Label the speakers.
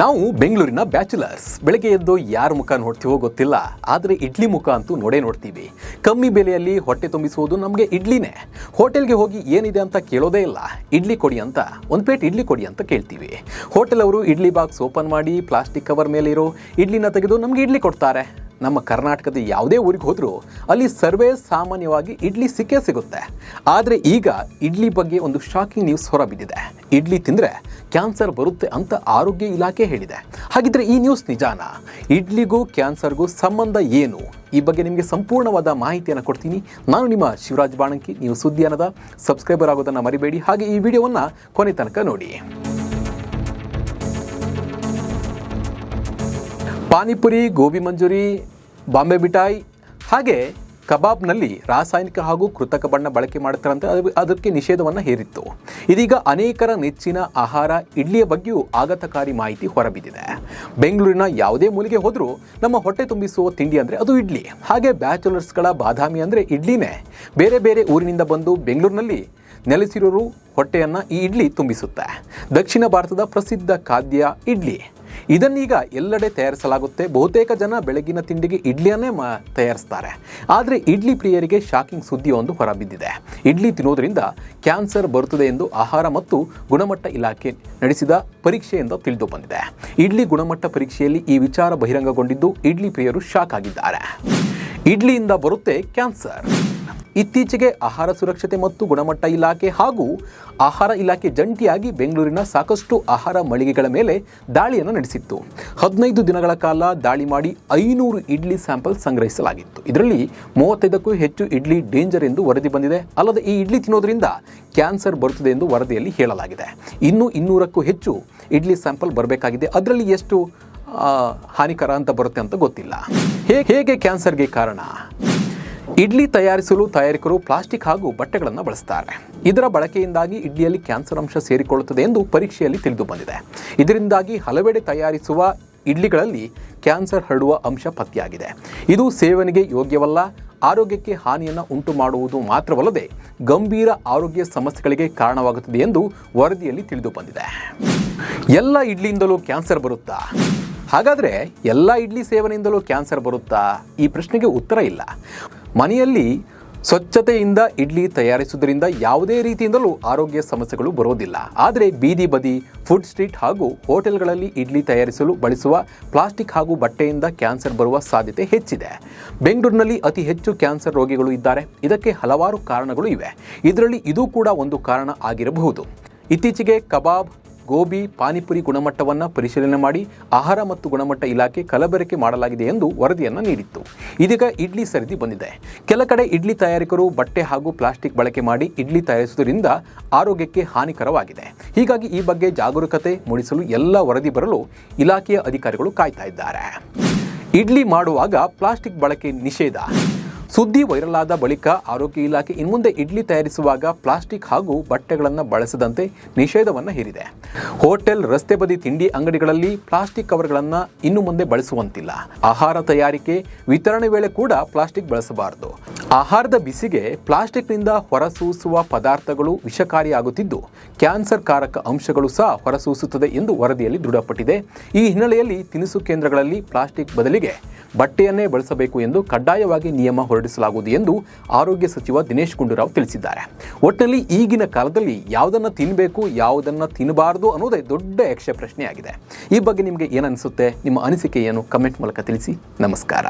Speaker 1: ನಾವು ಬೆಂಗಳೂರಿನ ಬ್ಯಾಚುಲರ್ಸ್. ಬೆಳಗ್ಗೆ ಎದ್ದು ಯಾರ ಮುಖ ನೋಡ್ತೀವೋ ಗೊತ್ತಿಲ್ಲ, ಆದರೆ ಇಡ್ಲಿ ಮುಖ ಅಂತೂ ನೋಡೇ ನೋಡ್ತೀವಿ. ಕಮ್ಮಿ ಬೆಲೆಯಲ್ಲಿ ಹೊಟ್ಟೆ ತುಂಬಿಸುವುದು ನಮಗೆ ಇಡ್ಲಿನೇ. ಹೋಟೆಲ್ಗೆ ಹೋಗಿ ಏನಿದೆ ಅಂತ ಕೇಳೋದೇ ಇಲ್ಲ. ಇಡ್ಲಿ ಕೊಡಿ ಅಂತ, ಒಂದು ಪ್ಲೇಟ್ ಇಡ್ಲಿ ಕೊಡಿ ಅಂತ ಕೇಳ್ತೀವಿ. ಹೋಟೆಲ್ ಅವರು ಇಡ್ಲಿ ಬಾಕ್ಸ್ ಓಪನ್ ಮಾಡಿ, ಪ್ಲಾಸ್ಟಿಕ್ ಕವರ್ ಮೇಲೆ ಇರೋ ಇಡ್ಲಿನ ತೆಗೆದು ನಮಗೆ ಇಡ್ಲಿ ಕೊಡ್ತಾರೆ. ನಮ್ಮ ಕರ್ನಾಟಕದ ಯಾವುದೇ ಊರಿಗೆ ಹೋದರೂ ಅಲ್ಲಿ ಸರ್ವೇ ಸಾಮಾನ್ಯವಾಗಿ ಇಡ್ಲಿ ಸಿಕ್ಕೇ ಸಿಗುತ್ತೆ. ಆದರೆ ಈಗ ಇಡ್ಲಿ ಬಗ್ಗೆ ಒಂದು ಶಾಕಿಂಗ್ ನ್ಯೂಸ್ ಹೊರಬಿದ್ದಿದೆ. ಇಡ್ಲಿ ತಿಂದರೆ ಕ್ಯಾನ್ಸರ್ ಬರುತ್ತೆ ಅಂತ ಆರೋಗ್ಯ ಇಲಾಖೆ ಹೇಳಿದೆ. ಹಾಗಿದ್ರೆ ಈ ನ್ಯೂಸ್ ನಿಜಾನಾ? ಇಡ್ಲಿಗೂ ಕ್ಯಾನ್ಸರ್ಗೂ ಸಂಬಂಧ ಏನು? ಈ ಬಗ್ಗೆ ನಿಮಗೆ ಸಂಪೂರ್ಣವಾದ ಮಾಹಿತಿಯನ್ನು ಕೊಡ್ತೀನಿ. ನಾನು ನಿಮ್ಮ ಶಿವರಾಜ್ ಬಾಣಂಕಿ. ನೀವು ಸುದ್ದಿಯಾನದ ಸಬ್ಸ್ಕ್ರೈಬರ್ ಆಗೋದನ್ನು ಮರಿಬೇಡಿ. ಹಾಗೆ ಈ ವಿಡಿಯೋವನ್ನು ಕೊನೆ ತನಕ ನೋಡಿ. ಪಾನಿಪುರಿ, ಗೋಬಿ ಮಂಜೂರಿ, ಬಾಂಬೆ ಮಿಠಾಯಿ ಹಾಗೆ ಕಬಾಬ್ನಲ್ಲಿ ರಾಸಾಯನಿಕ ಹಾಗೂ ಕೃತಕ ಬಣ್ಣ ಬಳಕೆ ಮಾಡುತ್ತಾರಂತೆ ಅದು ಅದಕ್ಕೆ ನಿಷೇಧವನ್ನು ಹೇರಿತ್ತು. ಇದೀಗ ಅನೇಕರ ನೆಚ್ಚಿನ ಆಹಾರ ಇಡ್ಲಿಯ ಬಗ್ಗೆಯೂ ಆಘಾತಕಾರಿ ಮಾಹಿತಿ ಹೊರಬಿದ್ದಿದೆ. ಬೆಂಗಳೂರಿನ ಯಾವುದೇ ಮೂಲಿಗೆ ಹೋದರೂ ನಮ್ಮ ಹೊಟ್ಟೆ ತುಂಬಿಸುವ ತಿಂಡಿ ಅಂದರೆ ಅದು ಇಡ್ಲಿ. ಹಾಗೆ ಬ್ಯಾಚುಲರ್ಸ್ಗಳ ಬಾದಾಮಿ ಅಂದರೆ ಇಡ್ಲಿನೇ. ಬೇರೆ ಬೇರೆ ಊರಿನಿಂದ ಬಂದು ಬೆಂಗಳೂರಿನಲ್ಲಿ ನೆಲೆಸಿರೋರು ಹೊಟ್ಟೆಯನ್ನು ಈ ಇಡ್ಲಿ ತುಂಬಿಸುತ್ತೆ. ದಕ್ಷಿಣ ಭಾರತದ ಪ್ರಸಿದ್ಧ ಖಾದ್ಯ ಇಡ್ಲಿ. ಇದನ್ನೀಗ ಎಲ್ಲೆಡೆ ತಯಾರಿಸಲಾಗುತ್ತೆ. ಬಹುತೇಕ ಜನ ಬೆಳಗಿನ ತಿಂಡಿಗೆ ಇಡ್ಲಿಯನ್ನೇ ಮ, ತಯಾರಿಸ್ತಾರೆ. ಆದರೆ ಇಡ್ಲಿ ಪ್ರಿಯರಿಗೆ ಶಾಕಿಂಗ್ ಸುದ್ದಿಯೊಂದು ಹೊರಬಿದ್ದಿದೆ. ಇಡ್ಲಿ ತಿನ್ನೋದ್ರಿಂದ ಕ್ಯಾನ್ಸರ್ ಬರುತ್ತದೆ ಎಂದು ಆಹಾರ ಮತ್ತು ಗುಣಮಟ್ಟ ಇಲಾಖೆ ನಡೆಸಿದ ಪರೀಕ್ಷೆಯಿಂದ ತಿಳಿದು ಬಂದಿದೆ. ಇಡ್ಲಿ ಗುಣಮಟ್ಟ ಪರೀಕ್ಷೆಯಲ್ಲಿ ಈ ವಿಚಾರ ಬಹಿರಂಗಗೊಂಡಿದ್ದು ಇಡ್ಲಿ ಪ್ರಿಯರು ಶಾಕ್ ಆಗಿದ್ದಾರೆ. ಇಡ್ಲಿಯಿಂದ ಬರುತ್ತೆ ಕ್ಯಾನ್ಸರ್. ಇತ್ತೀಚೆಗೆ ಆಹಾರ ಸುರಕ್ಷತೆ ಮತ್ತು ಗುಣಮಟ್ಟ ಇಲಾಖೆ ಹಾಗೂ ಆಹಾರ ಇಲಾಖೆ ಜಂಟಿಯಾಗಿ ಬೆಂಗಳೂರಿನ ಸಾಕಷ್ಟು ಆಹಾರ ಮಳಿಗೆಗಳ ಮೇಲೆ ದಾಳಿಯನ್ನು ನಡೆಸಿತ್ತು. ಹದಿನೈದು ದಿನಗಳ ಕಾಲ ದಾಳಿ ಮಾಡಿ ಐನೂರು ಇಡ್ಲಿ ಸ್ಯಾಂಪಲ್ ಸಂಗ್ರಹಿಸಲಾಗಿತ್ತು. ಇದರಲ್ಲಿ ಮೂವತ್ತೈದಕ್ಕೂ ಹೆಚ್ಚು ಇಡ್ಲಿ ಡೇಂಜರ್ ಎಂದು ವರದಿ ಬಂದಿದೆ. ಅಲ್ಲದೆ ಈ ಇಡ್ಲಿ ತಿನ್ನೋದ್ರಿಂದ ಕ್ಯಾನ್ಸರ್ ಬರುತ್ತದೆ ಎಂದು ವರದಿಯಲ್ಲಿ ಹೇಳಲಾಗಿದೆ. ಇನ್ನೂ ಇನ್ನೂರಕ್ಕೂ ಹೆಚ್ಚು ಇಡ್ಲಿ ಸ್ಯಾಂಪಲ್ ಬರಬೇಕಾಗಿದೆ. ಅದರಲ್ಲಿ ಎಷ್ಟು ಹಾನಿಕರ ಅಂತ ಬರುತ್ತೆ ಅಂತ ಗೊತ್ತಿಲ್ಲ. ಹೇಗೆ ಕ್ಯಾನ್ಸರ್ಗೆ ಕಾರಣ? ಇಡ್ಲಿ ತಯಾರಿಸಲು ತಯಾರಿಕರು ಪ್ಲಾಸ್ಟಿಕ್ ಹಾಗೂ ಬಟ್ಟೆಗಳನ್ನು ಬಳಸ್ತಾರೆ. ಇದರ ಬಳಕೆಯಿಂದಾಗಿ ಇಡ್ಲಿಯಲ್ಲಿ ಕ್ಯಾನ್ಸರ್ ಅಂಶ ಸೇರಿಕೊಳ್ಳುತ್ತದೆ ಎಂದು ಪರೀಕ್ಷೆಯಲ್ಲಿ ತಿಳಿದು ಬಂದಿದೆ. ಇದರಿಂದಾಗಿ ಹಲವೆಡೆ ತಯಾರಿಸುವ ಇಡ್ಲಿಗಳಲ್ಲಿ ಕ್ಯಾನ್ಸರ್ ಹರಡುವ ಅಂಶ ಪತ್ತೆಯಾಗಿದೆ. ಇದು ಸೇವನೆಗೆ ಯೋಗ್ಯವಲ್ಲ, ಆರೋಗ್ಯಕ್ಕೆ ಹಾನಿಯನ್ನು ಉಂಟು ಮಾಡುವುದು ಮಾತ್ರವಲ್ಲದೆ ಗಂಭೀರ ಆರೋಗ್ಯ ಸಮಸ್ಯೆಗಳಿಗೆ ಕಾರಣವಾಗುತ್ತದೆ ಎಂದು ವರದಿಯಲ್ಲಿ ತಿಳಿದು ಬಂದಿದೆ. ಎಲ್ಲ ಇಡ್ಲಿಯಿಂದಲೂ ಕ್ಯಾನ್ಸರ್ ಬರುತ್ತಾ? ಹಾಗಾದರೆ ಎಲ್ಲ ಇಡ್ಲಿ ಸೇವನೆಯಿಂದಲೂ ಕ್ಯಾನ್ಸರ್ ಬರುತ್ತಾ? ಈ ಪ್ರಶ್ನೆಗೆ ಉತ್ತರ ಇಲ್ಲ. ಮನೆಯಲ್ಲಿ ಸ್ವಚ್ಛತೆಯಿಂದ ಇಡ್ಲಿ ತಯಾರಿಸುವುದರಿಂದ ಯಾವುದೇ ರೀತಿಯಿಂದಲೂ ಆರೋಗ್ಯ ಸಮಸ್ಯೆಗಳು ಬರೋದಿಲ್ಲ. ಆದರೆ ಬೀದಿ ಬದಿ ಫುಡ್ ಸ್ಟ್ರೀಟ್ ಹಾಗೂ ಹೋಟೆಲ್ಗಳಲ್ಲಿ ಇಡ್ಲಿ ತಯಾರಿಸಲು ಬಳಸುವ ಪ್ಲಾಸ್ಟಿಕ್ ಹಾಗೂ ಬಟ್ಟೆಯಿಂದ ಕ್ಯಾನ್ಸರ್ ಬರುವ ಸಾಧ್ಯತೆ ಹೆಚ್ಚಿದೆ. ಬೆಂಗಳೂರಿನಲ್ಲಿ ಅತಿ ಹೆಚ್ಚು ಕ್ಯಾನ್ಸರ್ ರೋಗಿಗಳು ಇದ್ದಾರೆ. ಇದಕ್ಕೆ ಹಲವಾರು ಕಾರಣಗಳು ಇವೆ. ಇದರಲ್ಲಿ ಇದು ಕೂಡ ಒಂದು ಕಾರಣ ಆಗಿರಬಹುದು. ಇತ್ತೀಚೆಗೆ ಕಬಾಬ್ ಗೋಬಿ, ಪಾನಿಪುರಿ ಗುಣಮಟ್ಟವನ್ನು ಪರಿಶೀಲನೆ ಮಾಡಿ ಆಹಾರ ಮತ್ತು ಗುಣಮಟ್ಟ ಇಲಾಖೆ ಕಲಬೆರಕೆ ಮಾಡಲಾಗಿದೆ ಎಂದು ವರದಿಯನ್ನು ನೀಡಿತ್ತು. ಇದೀಗ ಇಡ್ಲಿ ಸರಿದಿ ಬಂದಿದೆ. ಕೆಲ ಕಡೆ ಇಡ್ಲಿ ತಯಾರಕರು ಬಟ್ಟೆ ಹಾಗೂ ಪ್ಲಾಸ್ಟಿಕ್ ಬಳಕೆ ಮಾಡಿ ಇಡ್ಲಿ ತಯಾರಿಸುವುದರಿಂದ ಆರೋಗ್ಯಕ್ಕೆ ಹಾನಿಕರವಾಗಿದೆ. ಹೀಗಾಗಿ ಈ ಬಗ್ಗೆ ಜಾಗರೂಕತೆ ಮೂಡಿಸಲು ಎಲ್ಲ ವರದಿ ಬರಲು ಇಲಾಖೆಯ ಅಧಿಕಾರಿಗಳು ಕಾಯ್ತಾ ಇದ್ದಾರೆ. ಇಡ್ಲಿ ಮಾಡುವಾಗ ಪ್ಲಾಸ್ಟಿಕ್ ಬಳಕೆ ನಿಷೇಧ. ಸುದ್ದಿ ವೈರಲ್ ಆದ ಬಳಿಕ ಆರೋಗ್ಯ ಇಲಾಖೆ ಇನ್ಮುಂದೆ ಇಡ್ಲಿ ತಯಾರಿಸುವಾಗ ಪ್ಲಾಸ್ಟಿಕ್ ಹಾಗೂ ಬಟ್ಟೆಗಳನ್ನು ಬಳಸದಂತೆ ನಿಷೇಧವನ್ನು ಹೇರಿದೆ. ಹೋಟೆಲ್, ರಸ್ತೆ ಬದಿ ತಿಂಡಿ ಅಂಗಡಿಗಳಲ್ಲಿ ಪ್ಲಾಸ್ಟಿಕ್ ಕವರ್ಗಳನ್ನು ಇನ್ನು ಮುಂದೆ ಬಳಸುವಂತಿಲ್ಲ. ಆಹಾರ ತಯಾರಿಕೆ, ವಿತರಣೆ ವೇಳೆ ಕೂಡ ಪ್ಲಾಸ್ಟಿಕ್ ಬಳಸಬಾರದು. ಆಹಾರದ ಬಿಸಿಗೆ ಪ್ಲಾಸ್ಟಿಕ್ನಿಂದ ಹೊರಸೂಸುವ ಪದಾರ್ಥಗಳು ವಿಷಕಾರಿಯಾಗುತ್ತಿದ್ದು, ಕ್ಯಾನ್ಸರ್ ಕಾರಕ ಅಂಶಗಳು ಸಹ ಹೊರಸೂಸುತ್ತದೆ ಎಂದು ವರದಿಯಲ್ಲಿ ದೃಢಪಟ್ಟಿದೆ. ಈ ಹಿನ್ನೆಲೆಯಲ್ಲಿ ತಿನಿಸು ಕೇಂದ್ರಗಳಲ್ಲಿ ಪ್ಲಾಸ್ಟಿಕ್ ಬದಲಿಗೆ ಬಟ್ಟೆಯನ್ನೇ ಬಳಸಬೇಕು ಎಂದು ಕಡ್ಡಾಯವಾಗಿ ನಿಯಮ ಹೊರಡಿಸಲಾಗುವುದು ಎಂದು ಆರೋಗ್ಯ ಸಚಿವ ದಿನೇಶ್ ಗುಂಡೂರಾವ್ ತಿಳಿಸಿದ್ದಾರೆ. ಒಟ್ಟಿನಲ್ಲಿ ಈಗಿನ ಕಾಲದಲ್ಲಿ ಯಾವುದನ್ನು ತಿನ್ನಬೇಕು ಯಾವುದನ್ನು ತಿನ್ನಬಾರದು ಅನ್ನೋದೇ ದೊಡ್ಡ ಯಕ್ಷ ಪ್ರಶ್ನೆಯಾಗಿದೆ. ಈ ಬಗ್ಗೆ ನಿಮಗೆ ಏನನ್ನಿಸುತ್ತೆ ನಿಮ್ಮ ಅನಿಸಿಕೆ ಏನು? ಕಮೆಂಟ್ ಮೂಲಕ ತಿಳಿಸಿ. ನಮಸ್ಕಾರ.